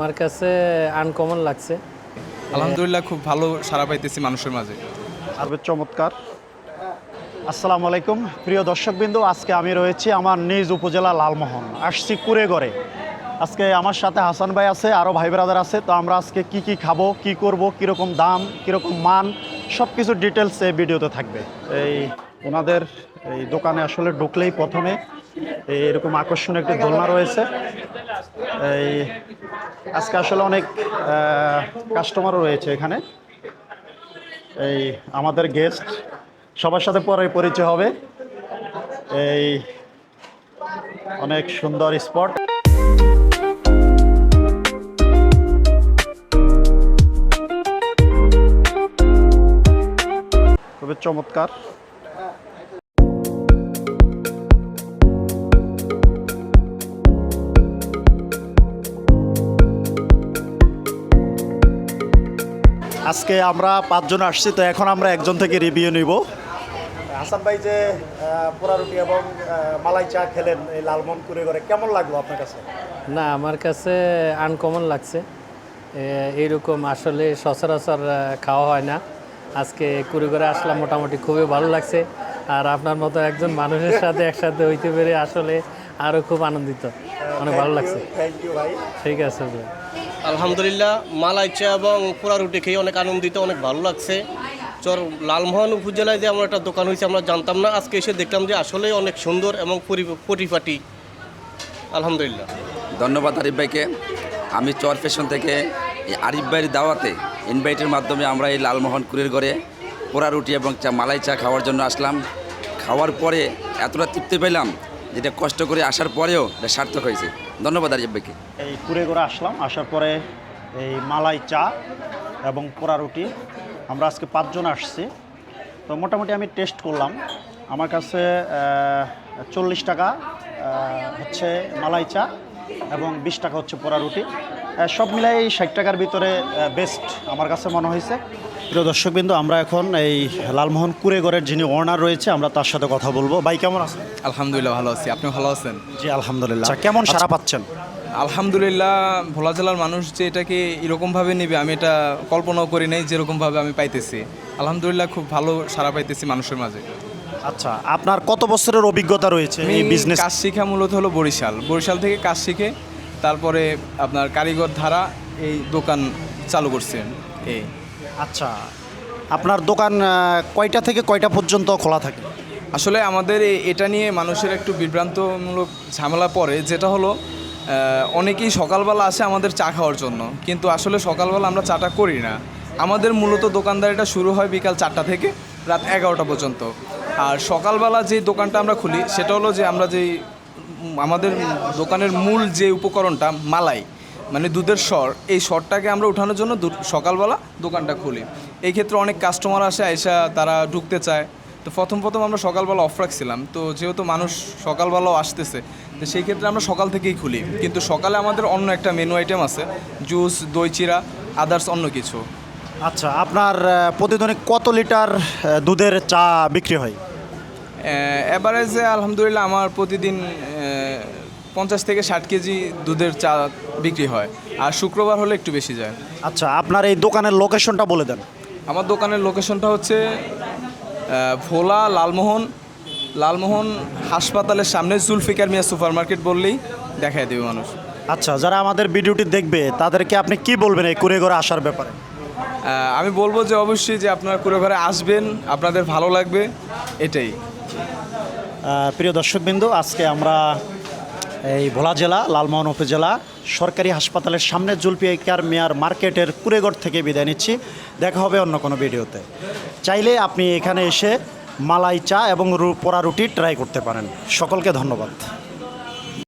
আমার কাছে আনকমন লাগছে। আলহামদুলিল্লাহ খুব ভালো সারা পাইতেছি মানুষের মাঝে। আরবে চমৎকার। আসসালামু আলাইকুম প্রিয় দর্শকবৃন্দ আজকে আমি রয়েছি আমার নিজ উপজেলা লালমোহন। আসছি কুড়েগড়ে। আজকে আমার সাথে হাসান ভাই আছে আরও ভাই ব্রাদার আছে তো আমরা আজকে কি কি খাব কি করব কীরকম দাম কীরকম মান সব কিছু ডিটেলস এই ভিডিওতে থাকবে। এই ওনাদের এই দোকানে আসলে ঢুকলেই প্রথমে এই এরকম আকর্ষণীয় একটি দোলনা রয়েছে। এই আজকে আসলে অনেক কাস্টমারও রয়েছে এখানে। এই আমাদের গেস্ট সবার সাথে পরে পরিচয় হবে। এই অনেক সুন্দর স্পট খুবই চমৎকার। আজকে আমরা পাঁচজন আসছি তো এখন আমরা একজন থেকে রিভিউ নিব। হাসান ভাই যে পোড়া রুটি এবং মালাই চা খেলেন এই লালমন কুড়ে করে কেমন লাগল আপনার কাছে? না আমার কাছে আনকমন লাগছে। এইরকম আসলে সচরাচর খাওয়া হয় না। আজকে কুড়ি করে আসলাম মোটামুটি খুবই ভালো লাগছে। আর আপনার মতো একজন মানুষের সাথে একসাথে হইতে পেরে আসলে আরও খুব আনন্দিত। অনেক ভালো লাগছে। থ্যাংক ইউ ভাই। ঠিক আছে ভাই। আলহামদুলিল্লাহ মালাই চা এবং পোড়া রুটি খেয়ে অনেক আনন্দিত, অনেক ভালো লাগছে। চর, লালমোহন উপজেলায় যে আমার একটা দোকান হয়েছে, আমরা জানতাম না। আজকে এসে দেখলাম যে আসলেই অনেক সুন্দর এবং পরি- পরিপাটি। আলহামদুলিল্লাহ। ধন্যবাদ আরিফ ভাইকে। আমি চর ফ্যাশন থেকে এই আরিফ ভাইয়ের দাওয়াতে ইনভাইটের মাধ্যমে আমরা এই লালমোহন কুড়ির ঘরে পোড়া রুটি এবং চা, মালাই চা খাওয়ার জন্য আসলাম। খাওয়ার পরে এতটা তৃপ্তি পেলাম যেটা কষ্ট করে আসার পরেও এটা সার্থক হয়েছে। ধন্যবাদ আরিফ ভাইকে। এই কুড়ে করে আসলাম, আসার পরে এই মালাই চা এবং পোড়া রুটি। আমরা আজকে পাঁচজন আসছি। তো মোটামুটি আমি টেস্ট করলাম। আমার কাছে চল্লিশ টাকা হচ্ছে মালাই চা এবং বিশ টাকা হচ্ছে পোড়া রুটি। সব মিলাই এই ষাট টাকার ভিতরে বেস্ট আমার কাছে মনে হয়েছে। প্রিয় দর্শকবিন্দু আমরা এখন এই লালমোহন কুড়েগড়ের যিনি ওনার রয়েছে আমরা তার সাথে কথা বলব। ভাই কেমন আছেন? আলহামদুলিল্লাহ ভালো আছি। আপনি ভালো আছেন? জি আলহামদুলিল্লাহ। আচ্ছা কেমন সারা পাচ্ছেন? আলহামদুলিল্লাহ ভোলা জেলার মানুষ যে এটাকে এরকমভাবে নেবে আমি এটা কল্পনাও করি নাই যেরকমভাবে আমি পাইতেছি। আলহামদুলিল্লাহ খুব ভালো সারা পাইতেছি মানুষের মাঝে। আচ্ছা আপনার কত বছরের অভিজ্ঞতা রয়েছে এই বিজনেস কাজ শিখা মূলত হলো বরিশাল। বরিশাল থেকে কাজ শিখে তারপরে আপনার কারিগর ধারা এই দোকান চালু করছেন এই আচ্ছা আপনার দোকান কয়টা থেকে কয়টা পর্যন্ত খোলা থাকে? আসলে আমাদের এটা নিয়ে মানুষের একটু বিভ্রান্তমূলক ঝামেলা পড়ে যেটা হলো অনেকেই সকালবেলা আসে আমাদের চা খাওয়ার জন্য কিন্তু আসলে সকালবেলা আমরা চাটা করি না। আমাদের মূলত দোকানদারিটা শুরু হয় বিকাল চারটা থেকে রাত এগারোটা পর্যন্ত। আর সকালবেলা যে দোকানটা আমরা খুলি সেটা হলো যে আমরা যেই আমাদের দোকানের মূল যে উপকরণটা মালাই মানে দুধের স্বর এই স্বরটাকে আমরা উঠানোর জন্য সকালবেলা দোকানটা খুলি। এই ক্ষেত্রে অনেক কাস্টমার আসে এসে তারা ঢুকতে চায়। তো প্রথম প্রথম আমরা সকালবেলা অফ রাখছিলাম। তো যেহেতু মানুষ সকালবেলাও আসতেছে তো সেই ক্ষেত্রে আমরা সকাল থেকেই খুলি। কিন্তু সকালে আমাদের অন্য একটা মেনু আইটেম আছে জুস দই চিরা আদার্স অন্য কিছু। আচ্ছা আপনার প্রতিদিনে কত লিটার দুধের চা বিক্রি হয়? অ্যাভারেজে আলহামদুলিল্লাহ আমার প্রতিদিন পঞ্চাশ থেকে ষাট কেজি দুধের চা বিক্রি হয় আর শুক্রবার হলে একটু বেশি যায়। আচ্ছা আপনার এই দোকানের লোকেশনটা বলে দেন। আমার দোকানের লোকেশনটা হচ্ছে ভোলা লালমোহন লালমোহন হাসপাতালের সামনে জুলফিকার মিয়া সুপার মার্কেট বললেই দেখায় দেবে মানুষ। আচ্ছা যারা আমাদের ভিডিওটি দেখবে তাদেরকে আপনি কি বলবেন এই কুড়ে ঘরে আসার ব্যাপারে? আমি বলব যে অবশ্যই যে আপনারা কুড়ে ঘরে আসবেন আপনাদের ভালো লাগবে এটাই। প্রিয় দর্শকবৃন্দ আজকে আমরা এই ভোলা জেলা, লালমোহন উপজেলা, সরকারি হাসপাতালের সামনে জুলফিকার মেয়ার মার্কেটের কুড়েগড় থেকে বিদায় নিচ্ছি। দেখা হবে অন্য কোনো ভিডিওতে। চাইলে আপনি এখানে এসে মালাই চা এবং পোড়া রুটি ট্রাই করতে পারেন। সকলকে ধন্যবাদ।